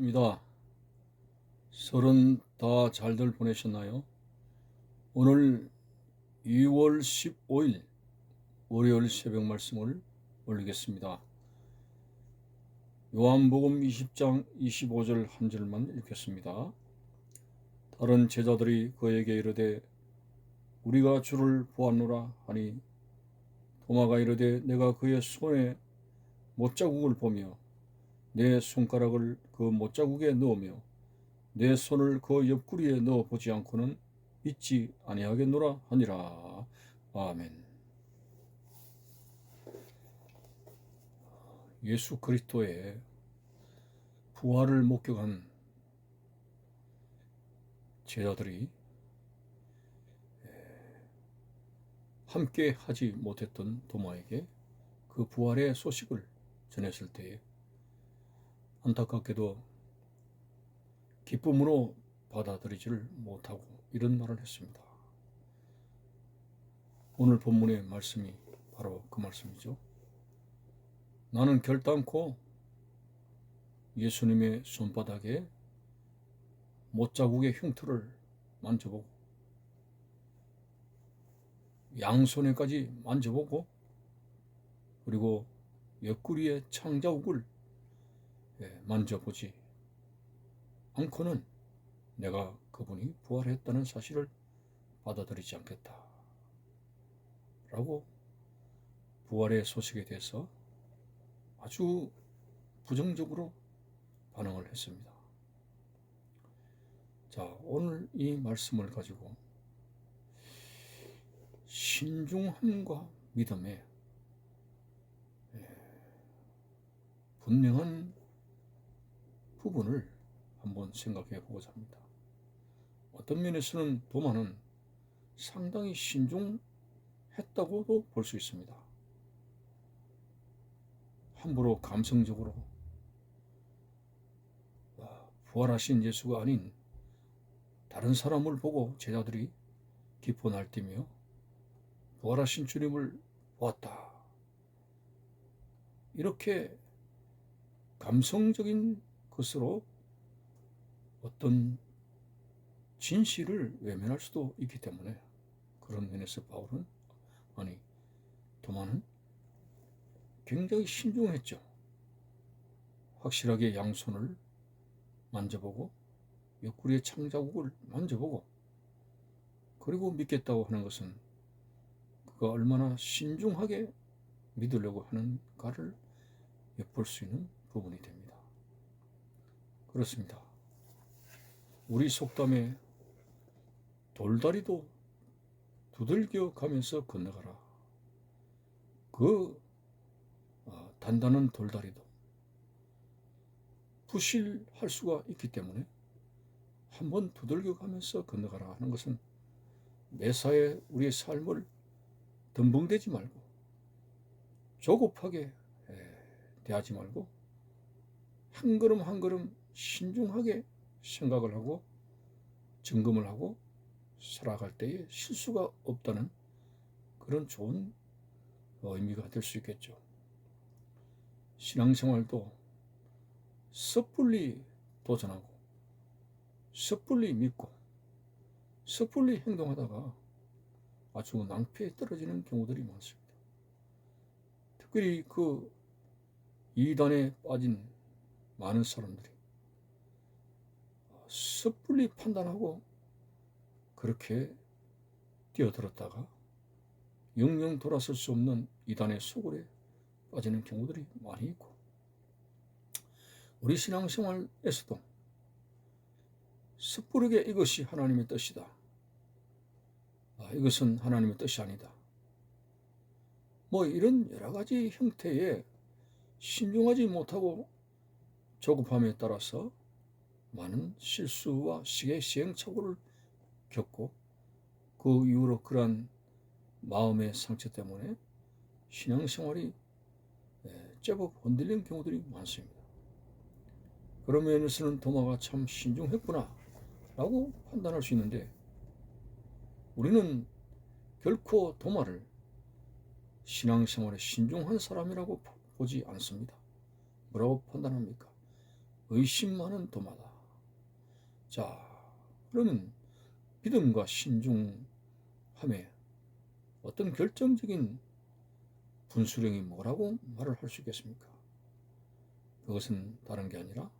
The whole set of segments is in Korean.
입니다. 설은 다 잘들 보내셨나요? 오늘 2월 15일 월요일 새벽 말씀을 올리겠습니다. 요한복음 20장 25절 한 절만 읽겠습니다. 다른 제자들이 그에게 이르되 우리가 주를 보았노라 하니 도마가 이르되 내가 그의 손에 못자국을 보며 내 손가락을 그 못자국에 넣으며 내 손을 그 옆구리에 넣어 보지 않고는 믿지 아니하겠노라 하니라. 아멘. 예수 그리스도의 부활을 목격한 제자들이 함께 하지 못했던 도마에게 그 부활의 소식을 전했을 때에 안타깝게도 기쁨으로 받아들이지를 못하고 이런 말을 했습니다. 오늘 본문의 말씀이 바로 그 말씀이죠. 나는 결단코 예수님의 손바닥에 못자국의 흉터를 만져보고 양손에까지 만져보고 그리고 옆구리의 창자국을 예, 만져보지 않고는 내가 그분이 부활했다는 사실을 받아들이지 않겠다. 라고 부활의 소식에 대해서 아주 부정적으로 반응을 했습니다. 자, 오늘 이 말씀을 가지고 신중함과 믿음의 예, 분명한 부분을 한번 생각해 보고자 합니다. 어떤 면에서는 도마는 상당히 신중했다고도 볼 수 있습니다. 함부로 감성적으로 부활하신 예수가 아닌 다른 사람을 보고 제자들이 기뻐 날뛰며 부활하신 주님을 보았다. 이렇게 감성적인 것으로 어떤 진실을 외면할 수도 있기 때문에 그런 면에서 바울은 아니 도마는 굉장히 신중했죠. 확실하게 양손을 만져보고 옆구리의 창자국을 만져보고 그리고 믿겠다고 하는 것은 그가 얼마나 신중하게 믿으려고 하는가를 엿볼 수 있는 부분이 됩니다. 그렇습니다. 우리 속담에 돌다리도 두들겨 가면서 건너가라. 그 어, 단단한 돌다리도 부실할 수가 있기 때문에 한번 두들겨 가면서 건너가라 하는 것은 매사에 우리의 삶을 덤벙대지 말고 조급하게 대하지 말고 한 걸음 한 걸음 신중하게 생각을 하고 점검을 하고 살아갈 때에 실수가 없다는 그런 좋은 의미가 될 수 있겠죠. 신앙생활도 섣불리 도전하고 섣불리 믿고 섣불리 행동하다가 아주 낭패에 떨어지는 경우들이 많습니다. 특별히 그 이단에 빠진 많은 사람들이 섣불리 판단하고 그렇게 뛰어들었다가 영영 돌아설 수 없는 이단의 소굴에 빠지는 경우들이 많이 있고 우리 신앙생활에서도 섣부르게 이것이 하나님의 뜻이다. 아, 이것은 하나님의 뜻이 아니다. 뭐 이런 여러 가지 형태의 신중하지 못하고 조급함에 따라서 많은 실수와 시의 시행착오를 겪고 그 이후로 그러한 마음의 상처 때문에 신앙생활이 예, 제법 흔들린 경우들이 많습니다. 그런 면에서는 도마가 참 신중했구나 라고 판단할 수 있는데 우리는 결코 도마를 신앙생활에 신중한 사람이라고 보지 않습니다. 뭐라고 판단합니까? 의심 많은 도마다. 자, 그러면 믿음과 신중함에 어떤 결정적인 분수령이 뭐라고 말을 할 수 있겠습니까? 그것은 다른 게 아니라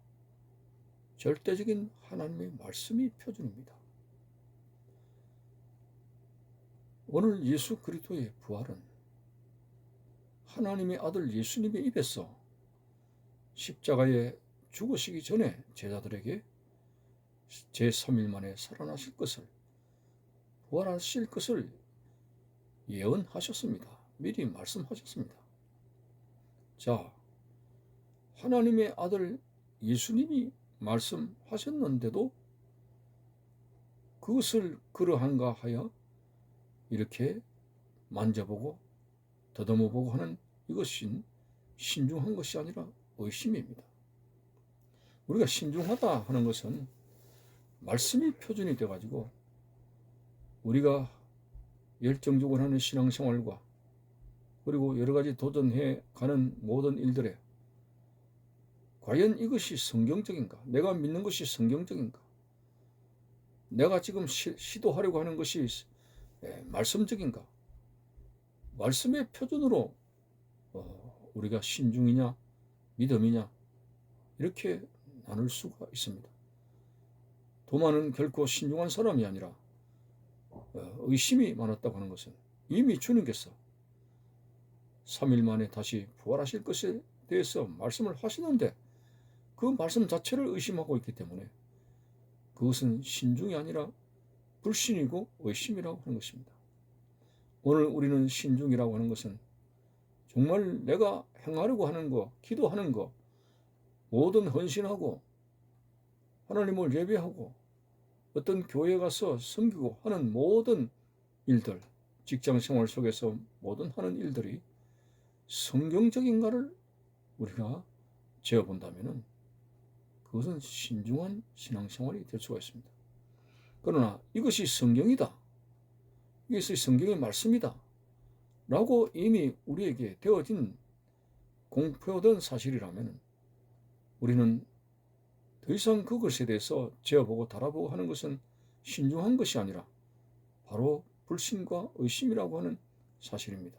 절대적인 하나님의 말씀이 표준입니다. 오늘 예수 그리스도의 부활은 하나님의 아들 예수님의 입에서 십자가에 죽으시기 전에 제자들에게 제3일 만에 살아나실 것을 부활하실 것을 예언하셨습니다. 미리 말씀하셨습니다. 자, 하나님의 아들 예수님이 말씀하셨는데도 그것을 그러한가 하여 이렇게 만져보고 더듬어보고 하는 이것이 신중한 것이 아니라 의심입니다. 우리가 신중하다 하는 것은 말씀이 표준이 돼가지고 우리가 열정적으로 하는 신앙생활과 그리고 여러 가지 도전해 가는 모든 일들에 과연 이것이 성경적인가? 내가 믿는 것이 성경적인가? 내가 지금 시, 도하려고 하는 것이 예, 말씀적인가? 말씀의 표준으로 어, 우리가 신중이냐 믿음이냐 이렇게 나눌 수가 있습니다. 도마는 결코 신중한 사람이 아니라 어, 의심이 많았다고 하는 것은 이미 주님께서 3일 만에 다시 부활하실 것에 대해서 말씀을 하시는데 그 말씀 자체를 의심하고 있기 때문에 그것은 신중이 아니라 불신이고 의심이라고 하는 것입니다. 오늘 우리는 신중이라고 하는 것은 정말 내가 행하려고 하는 거, 기도하는 거, 모든 헌신하고 하나님을 예배하고 어떤 교회 가서 섬기고 하는 모든 일들, 직장 생활 속에서 모든 하는 일들이 성경적인가를 우리가 재어본다면 그것은 신중한 신앙생활이 될 수가 있습니다. 그러나 이것이 성경이다. 이것이 성경의 말씀이다. 라고 이미 우리에게 되어진 공표된 사실이라면 우리는 더 이상 그것에 대해서 재어보고 달아보고 하는 것은 신중한 것이 아니라 바로 불신과 의심이라고 하는 사실입니다.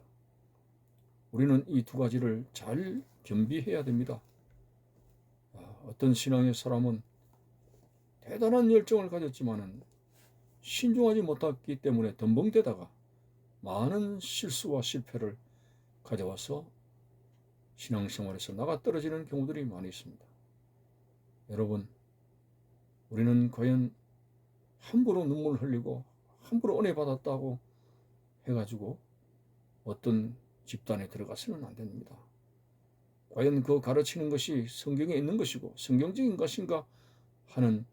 우리는 이 두 가지를 잘 겸비해야 됩니다. 아, 어떤 신앙의 사람은 대단한 열정을 가졌지만은 신중하지 못했기 때문에 덤벙대다가 많은 실수와 실패를 가져와서 신앙생활에서 나가 떨어지는 경우들이 많이 있습니다. 여러분, 우리는 과연 함부로 눈물 흘리고 함부로 은혜 받았다고 해가지고 어떤 집단에 들어가서는 안 됩니다. 과연 그 가르치는 것이 성경에 있는 것이고 성경적인 것인가 하는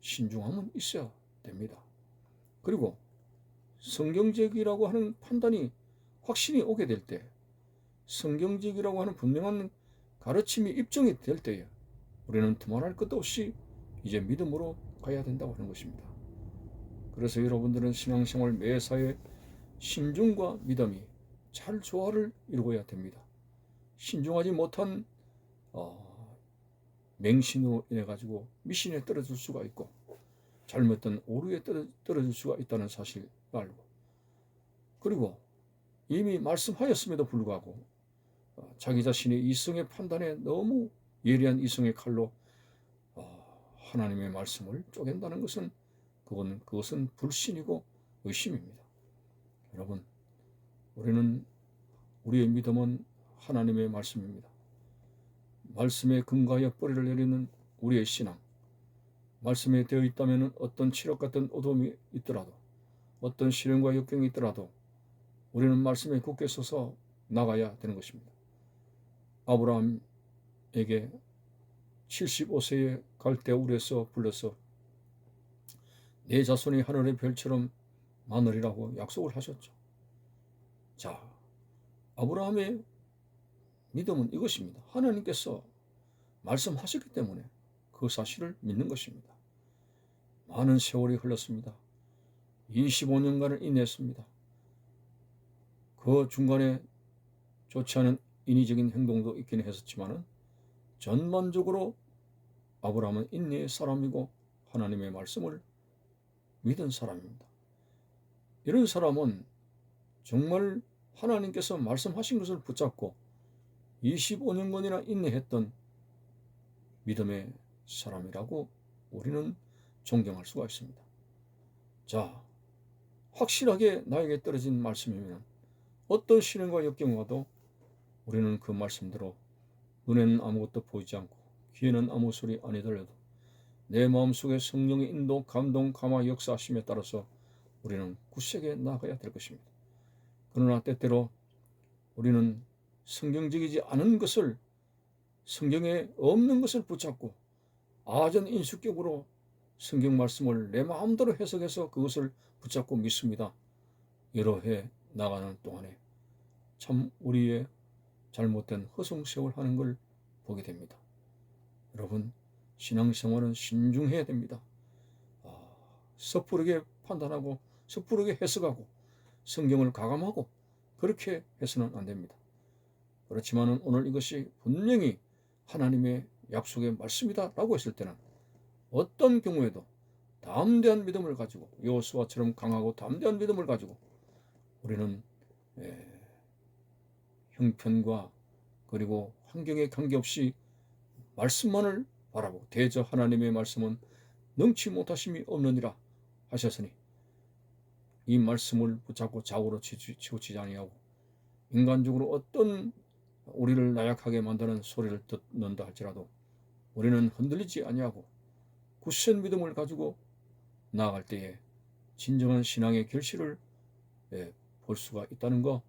신중함은 있어야 됩니다. 그리고 성경적이라고 하는 판단이 확신이 오게 될 때, 성경적이라고 하는 분명한 가르침이 입증이 될 때에 우리는 두말할 것도 없이 이제 믿음으로 가야 된다고 하는 것입니다. 그래서 여러분들은 신앙생활 매사에 신중과 믿음이 잘 조화를 이루어야 됩니다. 신중하지 못한 어, 맹신으로 인해 가지고 미신에 떨어질 수가 있고 잘못된 오류에 떨어질 수가 있다는 사실 알고 그리고 이미 말씀하였음에도 불구하고 어, 자기 자신의 이성의 판단에 너무 예리한 이성의 칼로 어, 하나님의 말씀을 쪼갠다는 것은 그건 그것은 불신이고 의심입니다. 여러분, 우리는 우리의 믿음은 하나님의 말씀입니다. 말씀에 근거하여 뿌리를 내리는 우리의 신앙, 말씀에 되어 있다면 어떤 치력 같은 어둠이 있더라도, 어떤 시련과 역경이 있더라도, 우리는 말씀에 굳게 서서 나가야 되는 것입니다. 아브라함 에게 75세에 갈대울에서 불러서 내 자손이 하늘의 별처럼 많으리라고 약속을 하셨죠. 자, 아브라함의 믿음은 이것입니다. 하나님께서 말씀하셨기 때문에 그 사실을 믿는 것입니다. 많은 세월이 흘렀습니다. 25년간을 인했습니다. 그 중간에 좋지 않은 인위적인 행동도 있긴 했었지만은 전반적으로 아브라함은 인내의 사람이고 하나님의 말씀을 믿은 사람입니다. 이런 사람은 정말 하나님께서 말씀하신 것을 붙잡고 25년간이나 인내했던 믿음의 사람이라고 우리는 존경할 수가 있습니다. 자, 확실하게 나에게 떨어진 말씀이면 어떤 시련과 역경 와도 우리는 그 말씀대로 눈에는 아무것도 보이지 않고 귀에는 아무 소리 안 들려도 내 마음속에 성령의 인도, 감동, 감화, 역사하심에 따라서 우리는 굳세게 나아가야 될 것입니다. 그러나 때때로 우리는 성경적이지 않은 것을 성경에 없는 것을 붙잡고 아전 인수격으로 성경 말씀을 내 마음대로 해석해서 그것을 붙잡고 믿습니다. 이러해 나가는 동안에 참 우리의 잘못된 허송세월 하는 걸 보게 됩니다. 여러분, 신앙생활은 신중해야 됩니다. 아, 섣부르게 판단하고 섣부르게 해석하고 성경을 가감하고 그렇게 해서는 안 됩니다. 그렇지만 오늘 이것이 분명히 하나님의 약속의 말씀이다라고 했을 때는 어떤 경우에도 담대한 믿음을 가지고 여호수아처럼 강하고 담대한 믿음을 가지고 우리는 예, 형편과 그리고 환경에 관계없이 말씀만을 바라보고 대저 하나님의 말씀은 능치 못하심이 없느니라 하셨으니 이 말씀을 붙잡고 좌우로 치우치지 아니하고 인간적으로 어떤 우리를 나약하게 만드는 소리를 듣는다 할지라도 우리는 흔들리지 아니하고 굳센 믿음을 가지고 나아갈 때에 진정한 신앙의 결실을 예, 볼 수가 있다는 거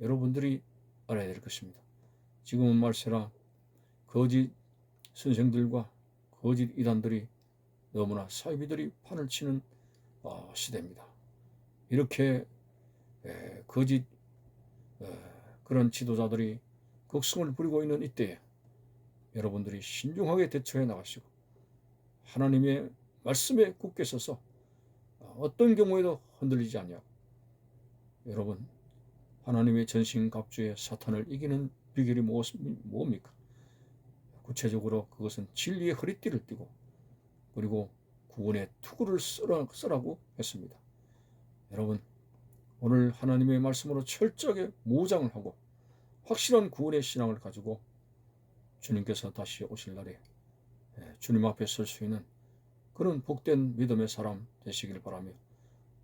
여러분들이 알아야 될 것입니다. 지금은 말세라 거짓 선생들과 거짓 이단들이 너무나 사이비들이 판을 치는 어, 시대입니다. 이렇게 에, 거짓 에, 그런 지도자들이 극성을 부리고 있는 이때에 여러분들이 신중하게 대처해 나가시고 하나님의 말씀에 굳게 서서 어떤 경우에도 흔들리지 않냐고 여러분 하나님의 전신갑주의 사탄을 이기는 비결이 무엇입니까? 구체적으로 그것은 진리의 허리띠를 띠고 그리고 구원의 투구를 쓰라, 쓰라고 했습니다. 여러분 오늘 하나님의 말씀으로 철저하게 무장을 하고 확실한 구원의 신앙을 가지고 주님께서 다시 오실 날에 예, 주님 앞에 설 수 있는 그런 복된 믿음의 사람 되시길 바라며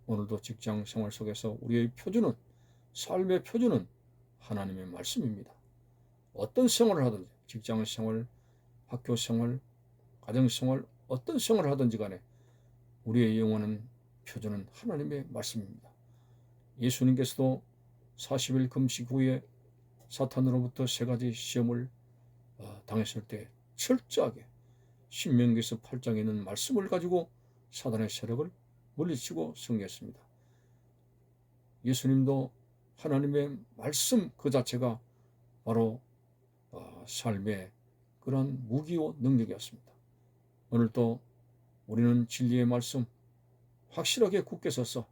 오늘도 직장 생활 속에서 우리의 표준은 삶의 표준은 하나님의 말씀입니다. 어떤 생활을 하든지 직장 생활, 학교 생활, 가정 생활 어떤 생활을 하든지 간에 우리의 영혼은 표준은 하나님의 말씀입니다. 예수님께서도 40일 금식 후에 사탄으로부터 세 가지 시험을 어, 당했을 때 철저하게 신명기에서 8장에 있는 말씀을 가지고 사단의 세력을 물리치고 승리했습니다. 예수님도 하나님의 말씀 그 자체가 바로 어, 삶의 그런 무기와 능력이었습니다. 오늘도 우리는 진리의 말씀 확실하게 굳게 서서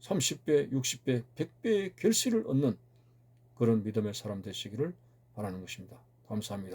30배, 60배, 100배의 결실을 얻는 그런 믿음의 사람 되시기를 바라는 것입니다. 감사합니다.